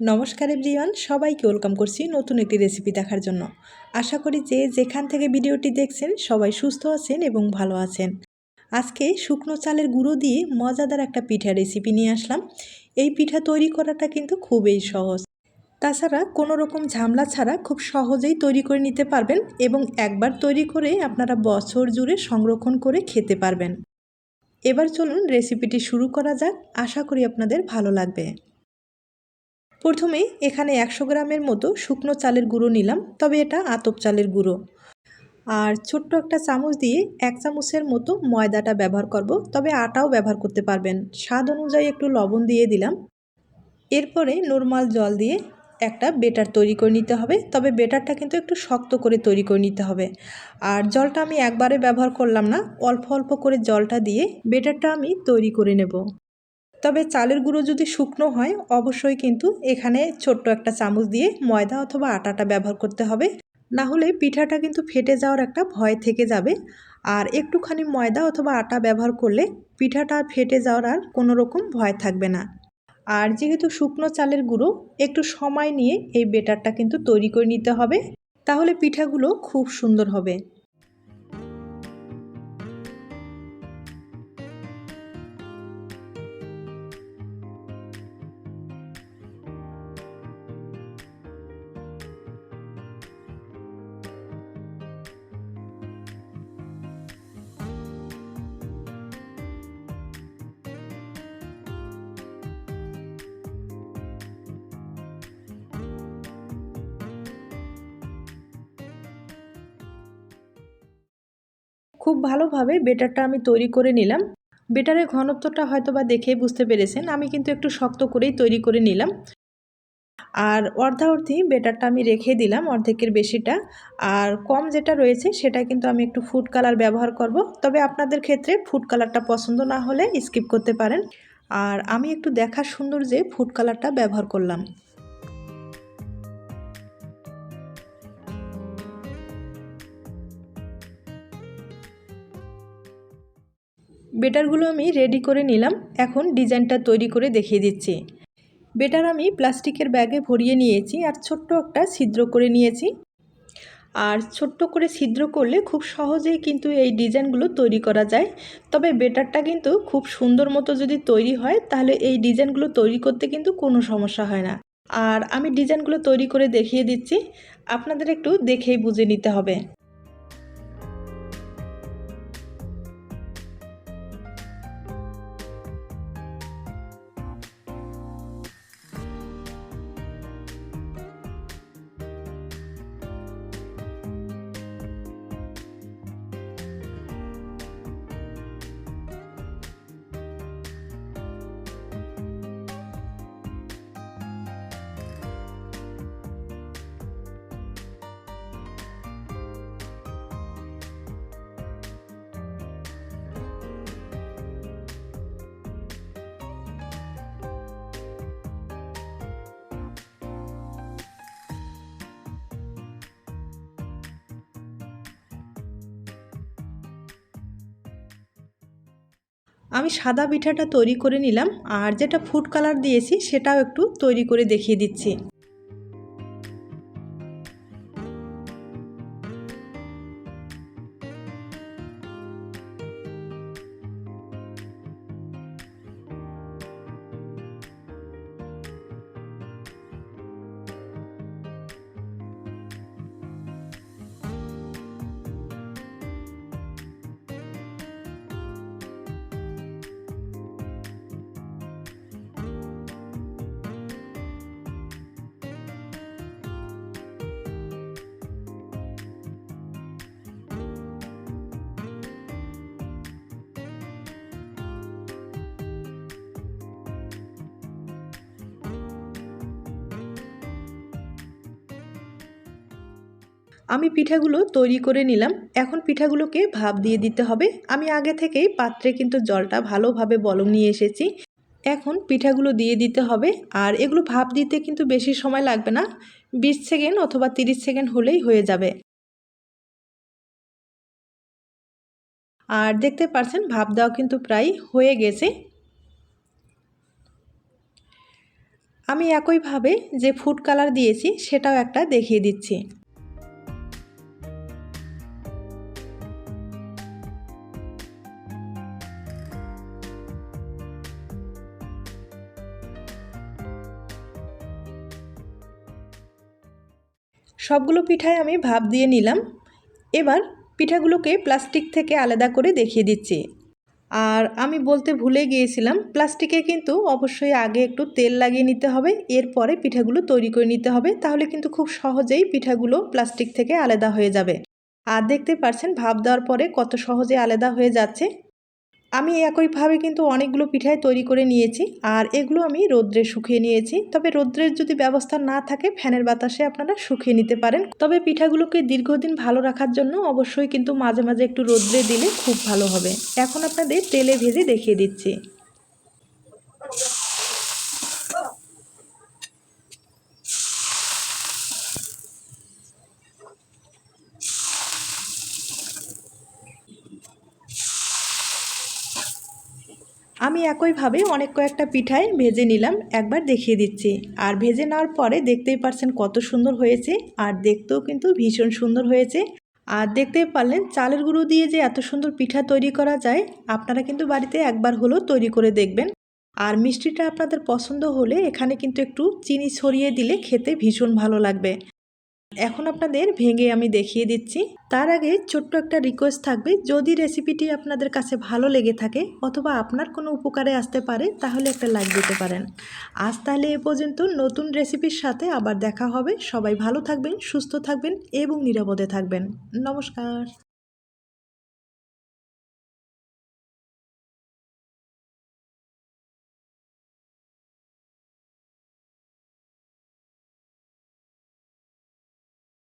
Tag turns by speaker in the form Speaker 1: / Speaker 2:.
Speaker 1: নমস্কার এভরিওয়ান, সবাইকে ওয়েলকাম করছি নতুন একটি রেসিপি দেখার জন্য। আশা করি যে যেখান থেকে ভিডিওটি দেখছেন, সবাই সুস্থ আছেন এবং ভালো আছেন। আজকে শুকনো চালের গুঁড়ো দিয়ে মজাদার একটা পিঠা রেসিপি নিয়ে আসলাম। এই পিঠা তৈরি করাটা কিন্তু খুবই সহজ। তাছাড়া কোনো রকম ঝামলা ছাড়া খুব সহজেই তৈরি করে নিতে পারবেন এবং একবার তৈরি করে আপনারা বছর জুড়ে সংরক্ষণ করে খেতে পারবেন। এবার চলুন রেসিপিটি শুরু করা যাক। আশা করি আপনাদের ভালো লাগবে। প্রথমে এখানে একশো গ্রামের মতো শুকনো চালের গুঁড়ো নিলাম, তবে এটা আতপ চালের গুঁড়ো। আর ছোট্ট একটা চামচ দিয়ে এক চামচের মতো ময়দাটা ব্যবহার করব, তবে আটাও ব্যবহার করতে পারবেন। স্বাদ অনুযায়ী একটু লবণ দিয়ে দিলাম। এরপরে নর্মাল জল দিয়ে একটা বেটার তৈরি করে নিতে হবে, তবে বেটারটা কিন্তু একটু শক্ত করে তৈরি করে নিতে হবে। আর জলটা আমি একবারে ব্যবহার করলাম না, অল্প অল্প করে জলটা দিয়ে বেটারটা আমি তৈরি করে নেব। তবে চালের গুঁড়ো যদি শুকনো হয়, অবশ্যই কিন্তু এখানে ছোট্ট একটা চামচ দিয়ে ময়দা অথবা আটাটা ব্যবহার করতে হবে। না হলে পিঠাটা কিন্তু ফেটে যাওয়ার একটা ভয় থেকে যাবে। আর একটুখানি ময়দা অথবা আটা ব্যবহার করলে পিঠাটা ফেটে যাওয়ার আর কোনো রকম ভয় থাকবে না। আর যেহেতু শুকনো চালের গুঁড়ো, একটু সময় নিয়ে এই বেটারটা কিন্তু তৈরি করে নিতে হবে। তাহলে পিঠাগুলো খুব সুন্দর হবে। খুব ভালোভাবে বেটারটা আমি তৈরি করে নিলাম। বেটারের ঘনত্বটা হয়তো বা দেখেই বুঝতে পেরেছেন, আমি কিন্তু একটু শক্ত করেই তৈরি করে নিলাম। আর অর্ধাঅর্ধি বেটারটা আমি রেখে দিলাম অর্ধেকের বেশিটা। আর কম যেটা রয়েছে সেটা কিন্তু আমি একটু ফুড কালার ব্যবহার করব। তবে আপনাদের ক্ষেত্রে ফুড কালারটা পছন্দ না হলে স্কিপ করতে পারেন। আর আমি একটু সুন্দর যে ফুড কালারটা ব্যবহার করলাম। বেটারগুলো আমি রেডি করে নিলাম, এখন ডিজাইনটা তৈরি করে দেখিয়ে দিচ্ছি। বেটার আমি প্লাস্টিকের ব্যাগে ভরিয়ে নিয়েছি আর ছোট্ট একটা ছিদ্র করে নিয়েছি। আর ছোট্ট করে ছিদ্র করলে খুব সহজেই কিন্তু এই ডিজাইনগুলো তৈরি করা যায়। তবে বেটারটা কিন্তু খুব সুন্দর মতো যদি তৈরি হয়, তাহলে এই ডিজাইনগুলো তৈরি করতে কিন্তু কোনো সমস্যা হয় না। আর আমি ডিজাইনগুলো তৈরি করে দেখিয়ে দিচ্ছি, আপনাদের একটু দেখেই বুঝে নিতে হবে। আমি সাদা পিঠাটা তৈরি করে নিলাম আর যেটা ফুড কালার দিয়েছি সেটাও একটু তৈরি করে দেখিয়ে দিচ্ছি। আমি পিঠাগুলো তৈরি করে নিলাম। এখন পিঠাগুলোকে ভাপ দিয়ে দিতে হবে। আমি আগে থেকেই পাত্রে কিন্তু জলটা ভালোভাবে বলং নিয়ে এসেছি। এখন পিঠাগুলো দিয়ে দিতে হবে। আর এগুলো ভাপ দিতে কিন্তু বেশি সময় লাগবে না। বিশ সেকেন্ড অথবা তিরিশ সেকেন্ড হলেই হয়ে যাবে। আর দেখতে পারছেন, ভাপ দেওয়া কিন্তু প্রায় হয়ে গেছে। আমি একইভাবে যে ফুড কালার দিয়েছি, সেটাও একটা দেখিয়ে দিচ্ছি। সবগুলো পিঠাই আমি ভাপ দিয়ে নিলাম। এবার পিঠাগুলোকে প্লাস্টিক থেকে আলাদা করে দেখিয়ে দিচ্ছি। আর আমি বলতে ভুলে গিয়েছিলাম, প্লাস্টিকে কিন্তু অবশ্যই আগে একটু তেল লাগিয়ে নিতে হবে, এরপরে পিঠাগুলো তৈরি করে নিতে হবে, তাহলে কিন্তু খুব সহজেই পিঠাগুলো প্লাস্টিক থেকে আলাদা হয়ে যাবে। আর দেখতে পারছেন, ভাপ দেওয়ার পরে কত সহজে আলাদা হয়ে যাচ্ছে। আমি একইভাবে কিন্তু অনেকগুলো পিঠাই তৈরি করে নিয়েছি আর এগুলো আমি রোদ্রে শুকিয়ে নিয়েছি। তবে রোদ্রের যদি ব্যবস্থা না থাকে, ফ্যানের বাতাসে আপনারা শুকিয়ে নিতে পারেন। তবে পিঠাগুলোকে দীর্ঘদিন ভালো রাখার জন্য অবশ্যই কিন্তু মাঝে মাঝে একটু রোদ্রে দিলে খুব ভালো হবে। এখন আপনাদের তেলে ভেজে দেখিয়ে দিচ্ছি। আমি একইভাবে অনেক কয়েকটা পিঠাই ভেজে নিলাম, একবার দেখিয়ে দিচ্ছি। আর ভেজে নেওয়ার পরে দেখতেই পারছেন কত সুন্দর হয়েছে, আর দেখতেও কিন্তু ভীষণ সুন্দর হয়েছে। আর দেখতেই পারলেন চালের গুঁড়ো দিয়ে যে এত সুন্দর পিঠা তৈরি করা যায়, আপনারা কিন্তু বাড়িতে একবার হলেও তৈরি করে দেখবেন। আর মিষ্টিটা আপনাদের পছন্দ হলে এখানে কিন্তু একটু চিনি ছড়িয়ে দিলে খেতে ভীষণ ভালো লাগবে। এখন আপনাদের ভেঙে আমি দেখিয়ে দিচ্ছি। তার আগে ছোট্ট একটা রিকোয়েস্ট থাকবে। যদি রেসিপিটি আপনাদের কাছে ভালো লেগে থাকে অথবা আপনার কোনো উপকারে আসতে পারে, তাহলে একটা লাইক দিতে পারেন। আজ তাহলে এ পর্যন্ত। নতুন রেসিপির সাথে আবার দেখা হবে। সবাই ভালো থাকবেন, সুস্থ থাকবেন এবং নিরাপদে থাকবেন। নমস্কার।